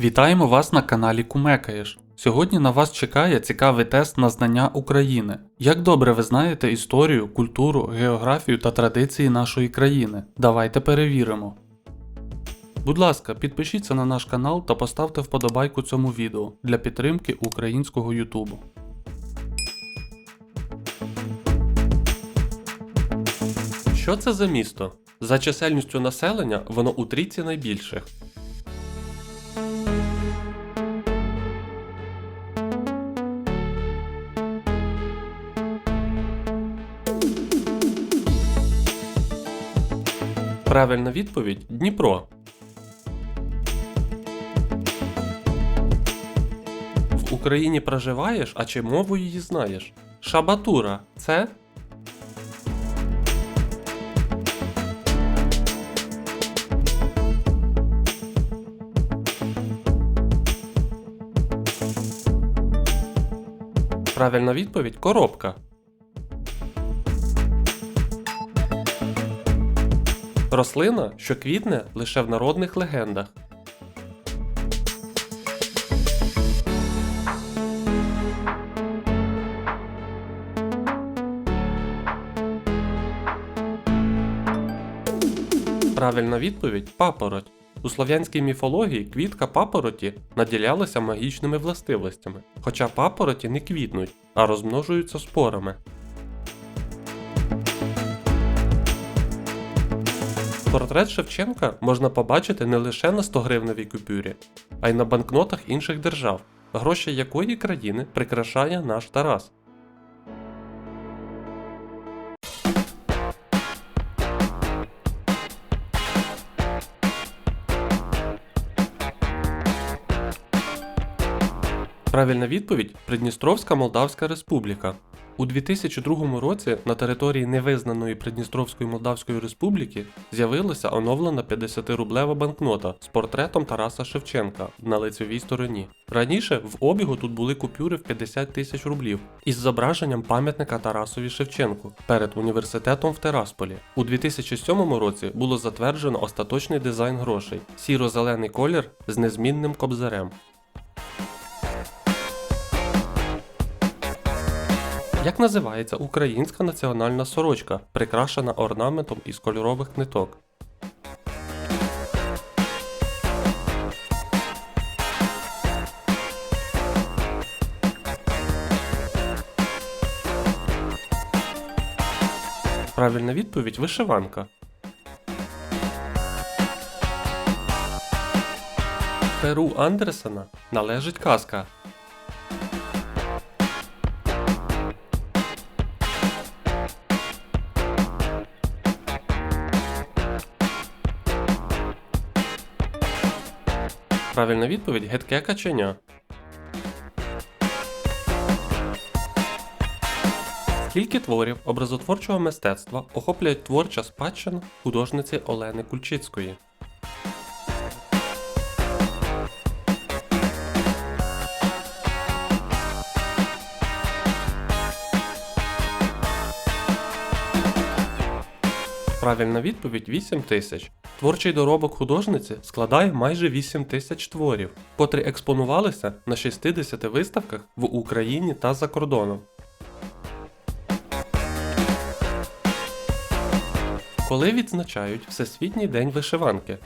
Вітаємо вас на каналі Кумекаєш. Сьогодні на вас чекає цікавий тест на знання України. Як добре ви знаєте історію, культуру, географію та традиції нашої країни? Давайте перевіримо. Будь ласка, підпишіться на наш канал та поставте вподобайку цьому відео для підтримки українського Ютубу. Що це за місто? За чисельністю населення воно у трійці найбільших. Правильна відповідь Дніпро. В Україні проживаєш, а чи мову її знаєш? Шабатура це Правильна відповідь коробка. Рослина, що квітне лише в народних легендах. Правильна відповідь папороть. У слов'янській міфології квітка папороті наділялася магічними властивостями, хоча папороті не квітнуть, а розмножуються спорами. Портрет Шевченка можна побачити не лише на 100 гривневій купюрі, а й на банкнотах інших держав, гроші якої країни прикрашає наш Тарас. Правильна відповідь Придністровська Молдавська Республіка. У 2002 році на території невизнаної Придністровської Молдавської Республіки з'явилася оновлена 50-рублева банкнота з портретом Тараса Шевченка на лицевій стороні. Раніше в обігу тут були купюри в 50 тисяч рублів із зображенням пам'ятника Тарасові Шевченку перед університетом в Терасполі. У 2007 році було затверджено остаточний дизайн грошей сіро-зелений колір з незмінним кобзарем. Як називається українська національна сорочка, прикрашена орнаментом із кольорових ниток? Правильна відповідь вишиванка. Перу Андерсена належить казка Правильна відповідь гидке каченя. Скільки творів образотворчого мистецтва охоплюють творча спадщина художниці Олени Кульчицької? Правильна відповідь 8 тисяч. Творчий доробок художниці складає майже 8 тисяч творів, котрі експонувалися на 60 виставках в Україні та за кордоном. Коли відзначають Всесвітній день вишиванки?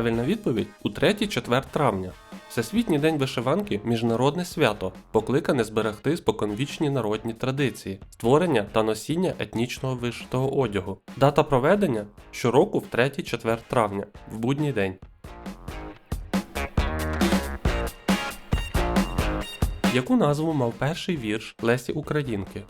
Правильна відповідь у 3-4 травня. Всесвітній день вишиванки міжнародне свято, покликане зберегти споконвічні народні традиції, створення та носіння етнічного вишитого одягу. Дата проведення щороку в 3-4 травня, в будній день. Яку назву мав перший вірш Лесі Українки?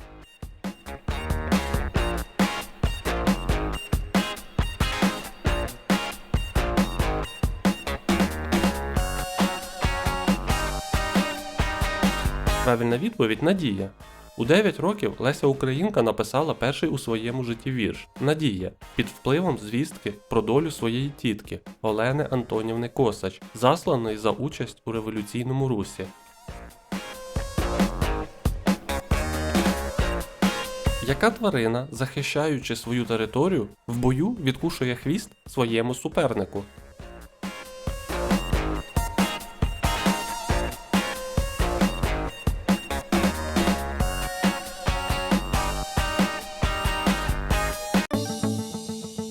правильна відповідь Надія. У 9 років Леся Українка написала перший у своєму житті вірш Надія під впливом звістки про долю своєї тітки Олени Антонівни Косач, засланої за участь у революційному русі. Яка тварина, захищаючи свою територію, в бою відкушує хвіст своєму супернику?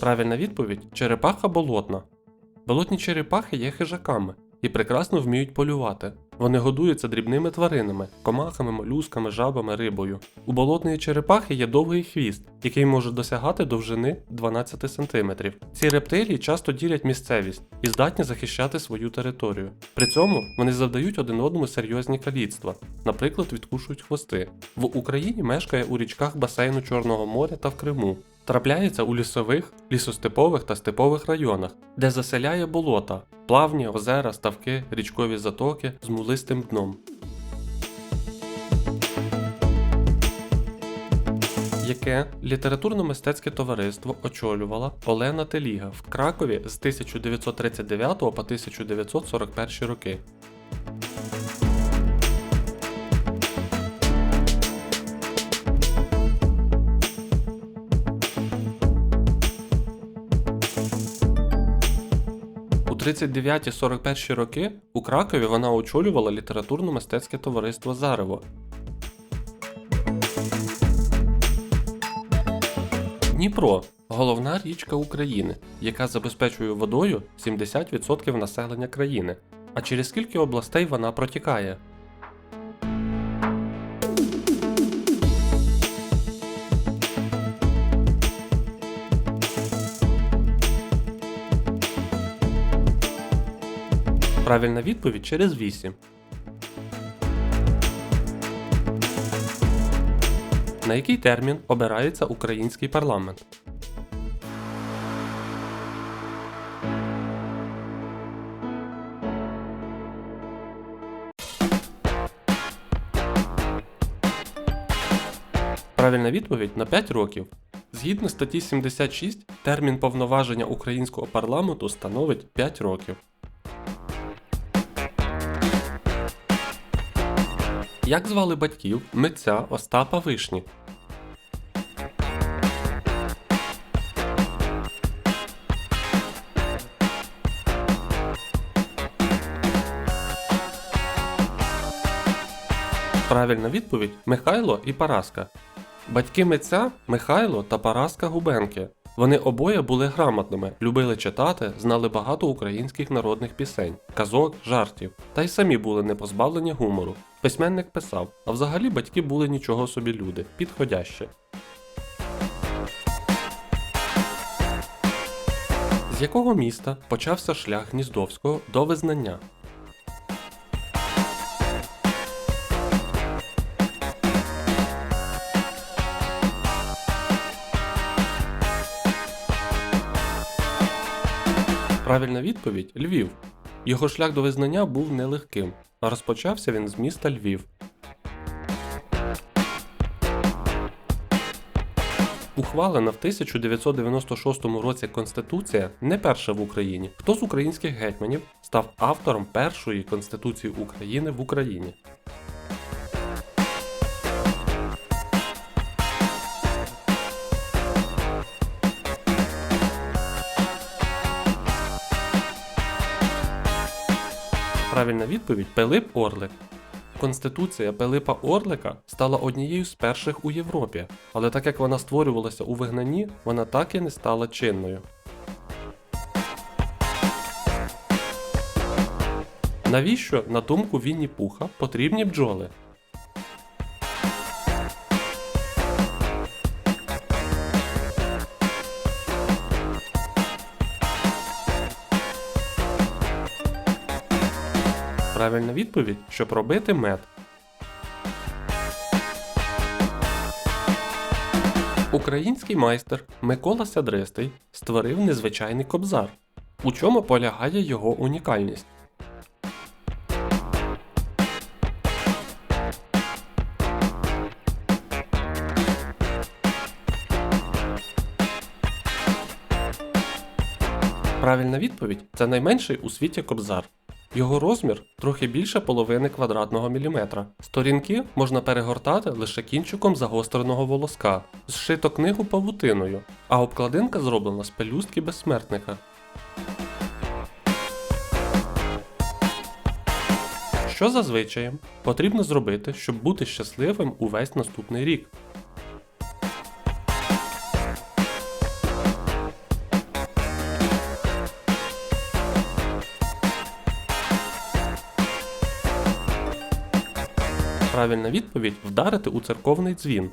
Правильна відповідь черепаха болотна. Болотні черепахи є хижаками і прекрасно вміють полювати. Вони годуються дрібними тваринами, комахами, молюсками, жабами, рибою. У болотної черепахи є довгий хвіст, який може досягати довжини 12 см. Ці рептилії часто ділять місцевість і здатні захищати свою територію. При цьому вони завдають один одному серйозні каліцтва, наприклад, відкушують хвости. В Україні мешкає у річках басейну Чорного моря та в Криму. Трапляється у лісових, лісостепових та степових районах, де заселяє болота, плавні, озера, ставки, річкові затоки з мулистим дном. Яке літературно-мистецьке товариство очолювала Олена Теліга в Кракові з 1939 по 1941 роки. 39-41 роки у Кракові вона очолювала літературно-мистецьке товариство Зарево. Дніпро головна річка України, яка забезпечує водою 70% населення країни. А через скільки областей вона протікає? Правильна відповідь через 8. На який термін обирається український парламент? Правильна відповідь на 5 років. Згідно статті 76, термін повноваження українського парламенту становить 5 років. Як звали батьків митця Остапа Вишні? Правильна відповідь Михайло і Параска. Батьки митця Михайло та Параска Губенки. Вони обоє були грамотними, любили читати, знали багато українських народних пісень, казок, жартів, та й самі були не позбавлені гумору. Письменник писав, а взагалі батьки були нічого собі люди, підходяще. З якого міста почався шлях Гніздовського до визнання? Правильна відповідь Львів. Його шлях до визнання був нелегким, а розпочався він з міста Львів. Ухвалена в 1996 році Конституція не перша в Україні. Хто з українських гетьманів став автором першої Конституції України в Україні? Правильна відповідь Пилип Орлик. Конституція Пилипа Орлика стала однією з перших у Європі, але так як вона створювалася у вигнанні, вона так і не стала чинною. Навіщо, на думку Вінні Пуха, потрібні бджоли? Правильна відповідь, щоб робити мед. Український майстер Микола Сядристий створив незвичайний кобзар. У чому полягає його унікальність? Правильна відповідь це найменший у світі кобзар. Його розмір трохи більше половини квадратного міліметра. Сторінки можна перегортати лише кінчиком загостреного волоска, зшито книгу павутиною, а обкладинка зроблена з пелюстки безсмертника. Що за звичаєм потрібно зробити, щоб бути щасливим увесь наступний рік? Правильна відповідь вдарити у церковний дзвін.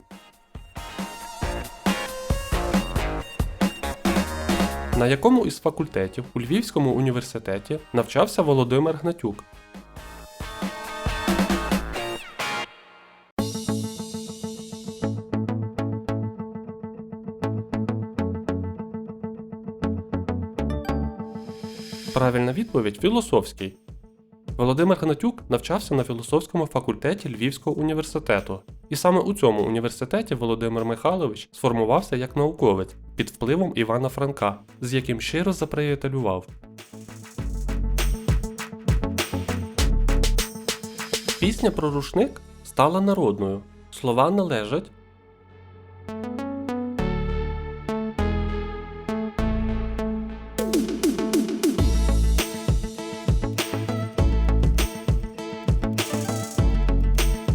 На якому із факультетів у Львівському університеті навчався Володимир Гнатюк? Правильна відповідь філософський. Володимир Гнатюк навчався на філософському факультеті Львівського університету. І саме у цьому університеті Володимир Михайлович сформувався як науковець під впливом Івана Франка, з яким щиро заприятелював. Пісня про рушник стала народною. Слова належать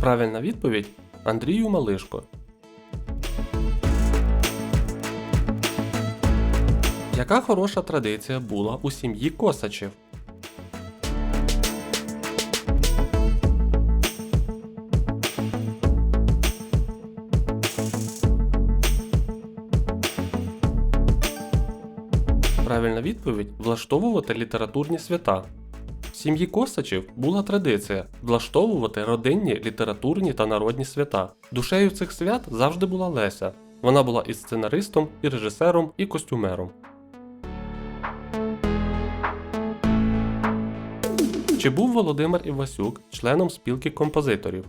Правильна відповідь Андрію Малишко. Яка хороша традиція була у сім'ї Косачів? Правильна відповідь влаштовувати літературні свята. Сім'ї Косачів була традиція влаштовувати родинні літературні та народні свята. Душею цих свят завжди була Леся. Вона була і сценаристом, і режисером, і костюмером. Чи був Володимир Івасюк членом спілки композиторів?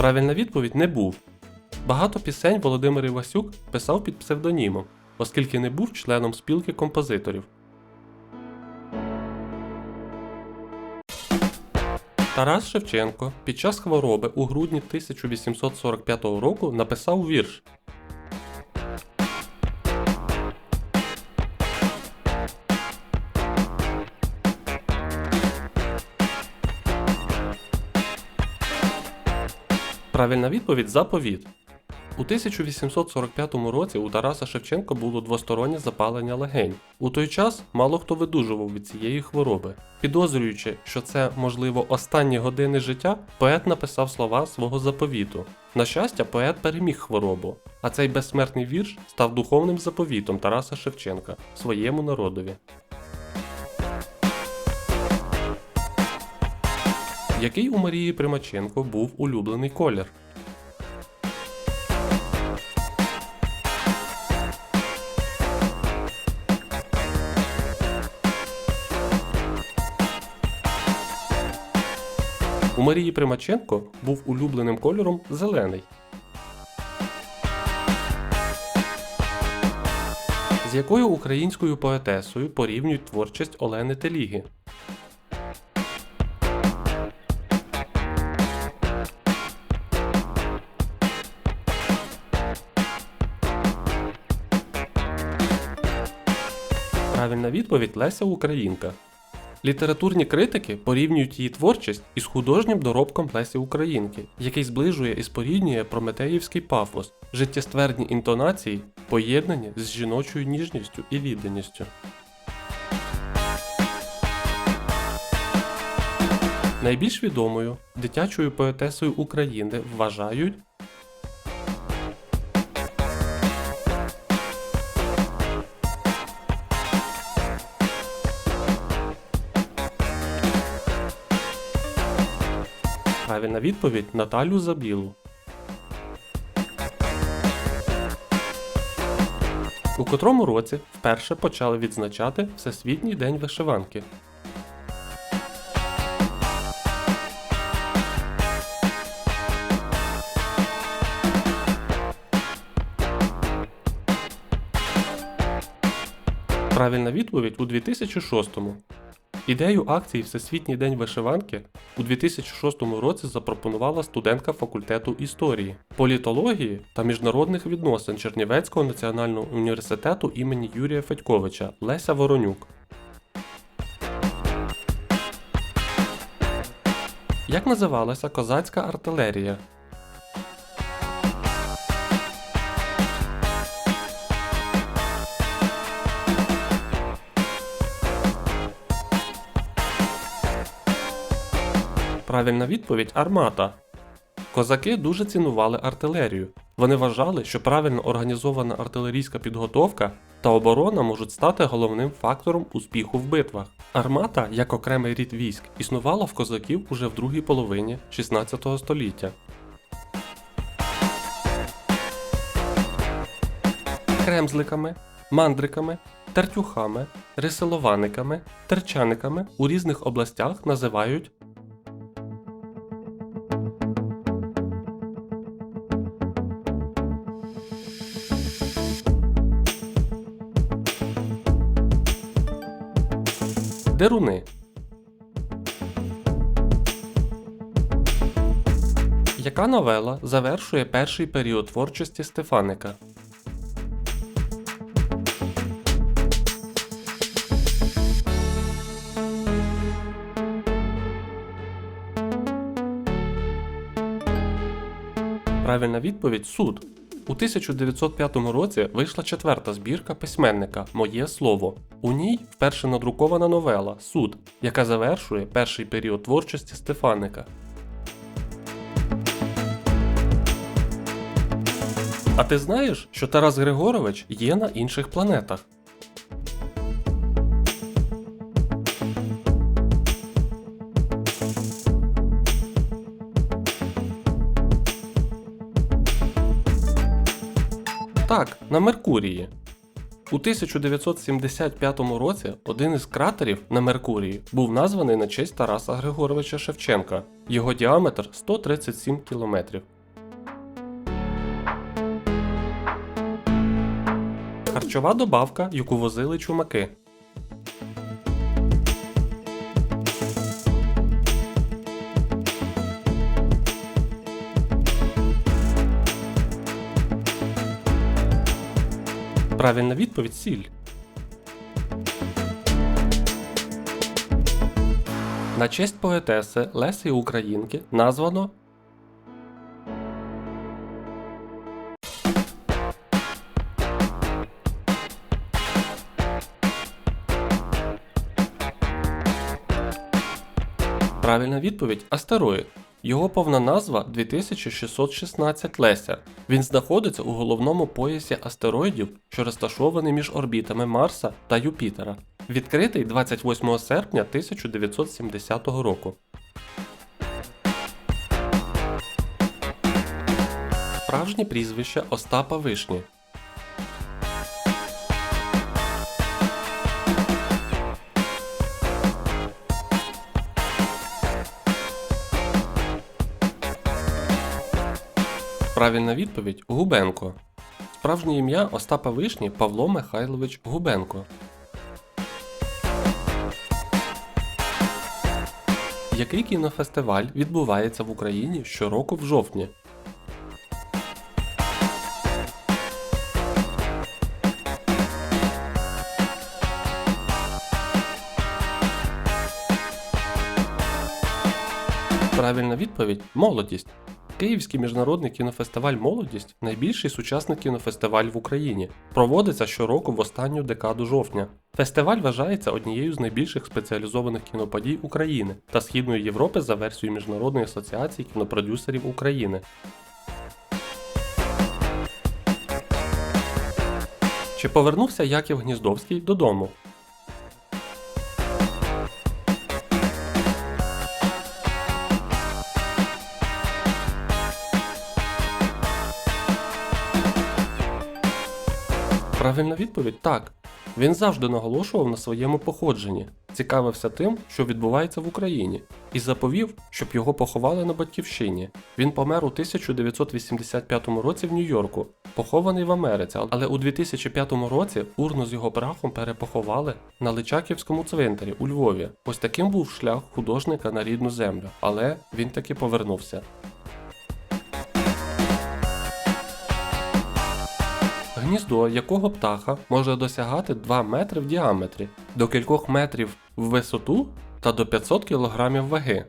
Правильна відповідь не був. Багато пісень Володимир Івасюк писав під псевдонімом, оскільки не був членом спілки композиторів. Тарас Шевченко під час хвороби у грудні 1845 року написав вірш. Правильна відповідь заповіт. У 1845 році у Тараса Шевченка було двостороннє запалення легень. У той час мало хто видужував від цієї хвороби. Підозрюючи, що це, можливо, останні години життя, поет написав слова свого заповіту. На щастя, поет переміг хворобу, а цей безсмертний вірш став духовним заповітом Тараса Шевченка своєму народові. Який у Марії Примаченко був улюблений колір? У Марії Примаченко був улюбленим кольором зелений. З якою українською поетесою порівнюють творчість Олени Теліги? Правильна відповідь Леся Українка. Літературні критики порівнюють її творчість із художнім доробком Лесі Українки, який зближує і споріднює прометеївський пафос, життєствердні інтонації, поєднані з жіночою ніжністю і відданістю. Найбільш відомою дитячою поетесою України вважають на відповідь Наталю Забілу. У котрому році вперше почали відзначати Всесвітній день вишиванки. Правильна відповідь у 2006-му. Ідею акції Всесвітній день вишиванки у 2006 році запропонувала студентка факультету історії, політології та міжнародних відносин Чернівецького національного університету імені Юрія Федьковича Леся Воронюк. Як називалася козацька артилерія? Правильна відповідь армата. Козаки дуже цінували артилерію. Вони вважали, що правильно організована артилерійська підготовка та оборона можуть стати головним фактором успіху в битвах. Армата, як окремий рід військ, існувала в козаків уже в другій половині 16 століття. Кремзликами, мандриками, тертюхами, рисилованиками, терчаниками у різних областях називають Деруни. Яка новела завершує перший період творчості Стефаника? Правильна відповідь суд. У 1905 році вийшла четверта збірка письменника Моє слово. У ній вперше надрукована новела Суд, яка завершує перший період творчості Стефаника. А ти знаєш, що Тарас Григорович є на інших планетах? Так, на Меркурії. У 1975 році один із кратерів на Меркурії був названий на честь Тараса Григоровича Шевченка. Його діаметр 137 кілометрів. Харчова добавка, яку возили чумаки. Правильна відповідь сіль. На честь поетеси Лесі Українки названо Правильна відповідь астероїд. Його повна назва 2616 Леся. Він знаходиться у головному поясі астероїдів, що розташований між орбітами Марса та Юпітера. Відкритий 28 серпня 1970 року. Справжнє прізвище Остапа Вишні. Правильна відповідь Губенко. Справжнє ім'я Остапа Вишні Павло Михайлович Губенко. Який кінофестиваль відбувається в Україні щороку в жовтні? Правильна відповідь молодість. Київський міжнародний кінофестиваль Молодість найбільший сучасний кінофестиваль в Україні. Проводиться щороку в останню декаду жовтня. Фестиваль вважається однією з найбільших спеціалізованих кіноподій України та Східної Європи за версією Міжнародної асоціації кінопродюсерів України. Чи повернувся Яків Гніздовський додому? Правильна відповідь так. Він завжди наголошував на своєму походженні. цікавився тим, що відбувається в Україні, і заповів, щоб його поховали на батьківщині. Він помер у 1985 році в Нью-Йорку, похований в Америці, але у 2005 році урну з його прахом перепоховали на Личаківському цвинтарі у Львові. Ось таким був шлях художника на рідну землю, але він таки повернувся. Гніздо якого птаха може досягати 2 метри в діаметрі, до кількох метрів в висоту та до 500 кг ваги.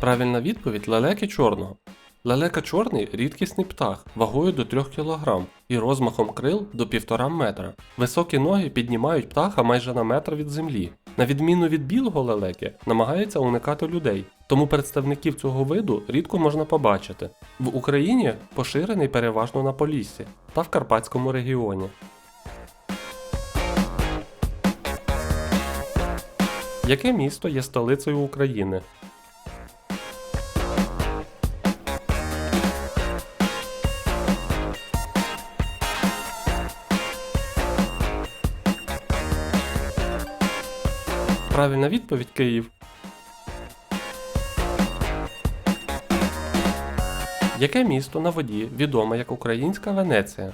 Правильна відповідь лелеки чорного. Лелека чорний рідкісний птах вагою до 3 кг і розмахом крил до 1,5 метра. Високі ноги піднімають птаха майже на метр від землі. На відміну від білого лелеки, намагається уникати людей, тому представників цього виду рідко можна побачити. В Україні поширений переважно на Поліссі та в Карпатському регіоні. Яке місто є столицею України? Правильна відповідь Київ. Яке місто на воді відоме як Українська Венеція?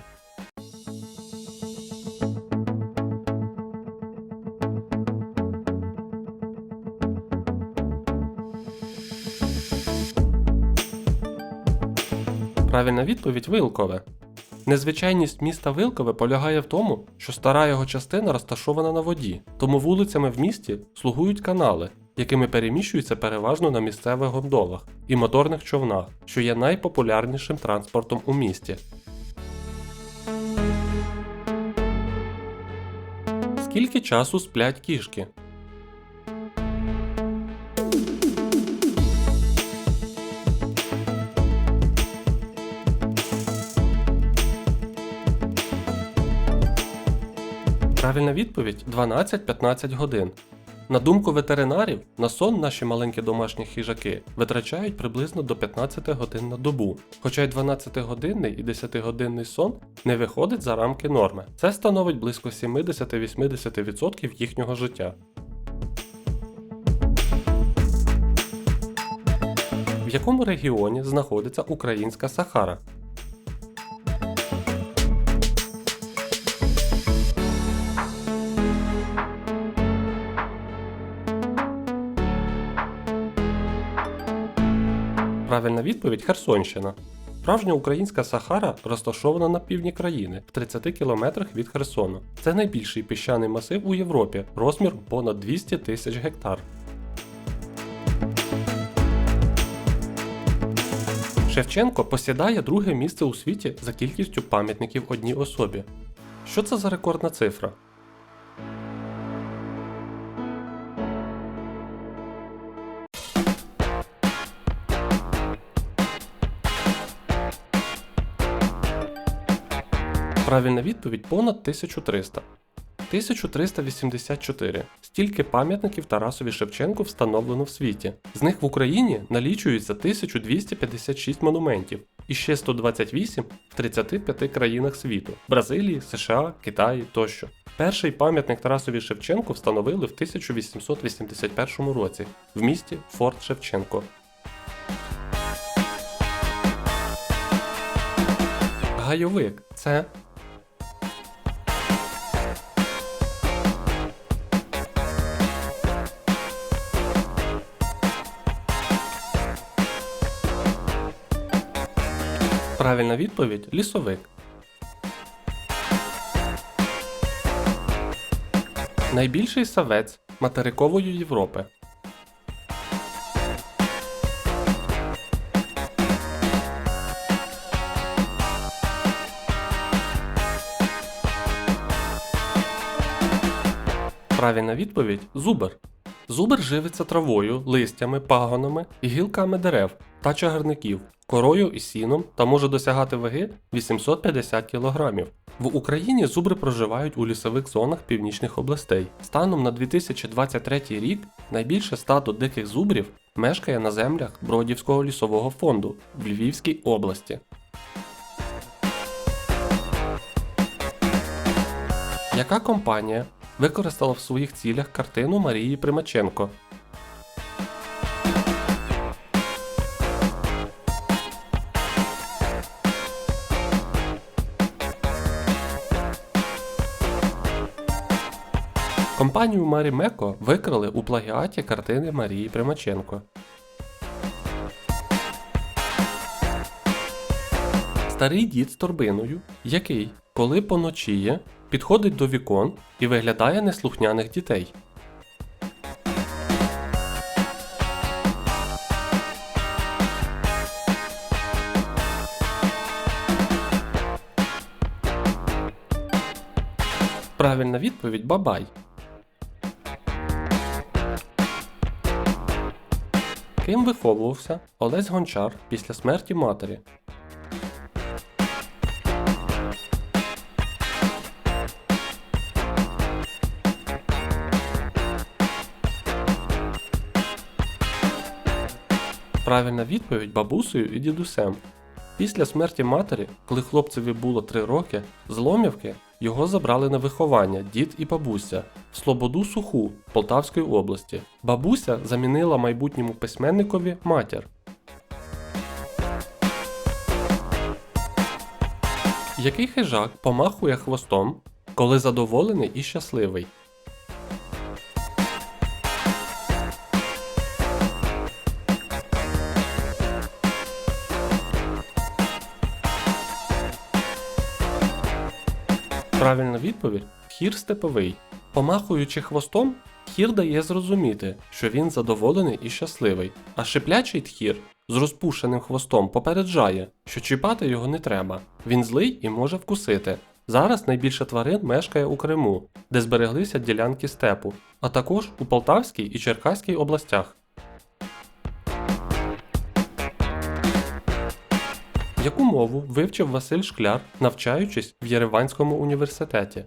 Правильна відповідь Вилкове. Незвичайність міста Вилкове полягає в тому, що стара його частина розташована на воді, тому вулицями в місті слугують канали, якими переміщуються переважно на місцевих гондолах і моторних човнах, що є найпопулярнішим транспортом у місті. Скільки часу сплять кішки? Правильна відповідь 12-15 годин. На думку ветеринарів, на сон наші маленькі домашні хижаки витрачають приблизно до 15 годин на добу, хоча й 12-годинний і 10-годинний сон не виходить за рамки норми. Це становить близько 70-80% їхнього життя. В якому регіоні знаходиться українська Сахара? Правильна відповідь Херсонщина. Справжня українська Сахара розташована на півдні країни в 30 кілометрах від Херсону. Це найбільший піщаний масив у Європі, розміром понад 200 тисяч гектар. Шевченко посідає друге місце у світі за кількістю пам'ятників одній особі. Що це за рекордна цифра? Правильна відповідь понад 1300. 1384. Стільки пам'ятників Тарасові Шевченку встановлено в світі. З них в Україні налічується 1256 монументів і ще 128 в 35 країнах світу Бразилії, США, Китаї тощо. Перший пам'ятник Тарасові Шевченку встановили в 1881 році в місті Форт Шевченко. Гайовик це Правильна відповідь лісовик. Найбільший савець материкової Європи. Правильна відповідь зубр. Зубр живиться травою, листями, пагонами і гілками дерев та чагарників, корою і сіном та може досягати ваги 850 кг. В Україні зубри проживають у лісових зонах північних областей. Станом на 2023 рік найбільше стадо диких зубрів мешкає на землях Бродівського лісового фонду в Львівській області. Яка компанія використала в своїх цілях картину Марії Примаченко? Компанію Марі Меко викрали у плагіаті картини Марії Примаченко. Старий дід з торбиною, який, коли поночіє, підходить до вікон і виглядає неслухняних дітей. Правильна відповідь Бабай. Ким виховувався Олесь Гончар після смерті матері? Правильна відповідь бабусею і дідусем. Після смерті матері, коли хлопцеві було 3 роки, з Лом'явки його забрали на виховання дід і бабуся в Слободу Суху Полтавської області. Бабуся замінила майбутньому письменникові матір. Який хижак помахує хвостом, коли задоволений і щасливий? Правильна відповідь хір степовий. Помахуючи хвостом, хір дає зрозуміти, що він задоволений і щасливий, а шиплячий тхір з розпушеним хвостом попереджає, що чіпати його не треба. Він злий і може вкусити. Зараз найбільше тварин мешкає у Криму, де збереглися ділянки степу, а також у Полтавській і Черкаській областях. Яку мову вивчив Василь Шкляр, навчаючись в Єреванському університеті?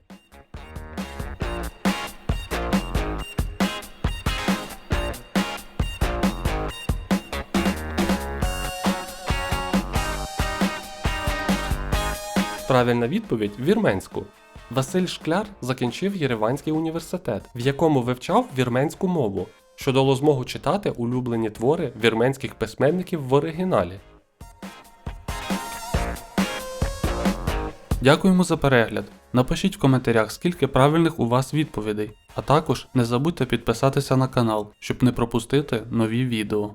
Правильна відповідь вірменську. Василь Шкляр закінчив Єреванський університет, в якому вивчав вірменську мову, що дало змогу читати улюблені твори вірменських письменників в оригіналі. Дякуємо за перегляд. Напишіть в коментарях, скільки правильних у вас відповідей, а також не забудьте підписатися на канал, щоб не пропустити нові відео.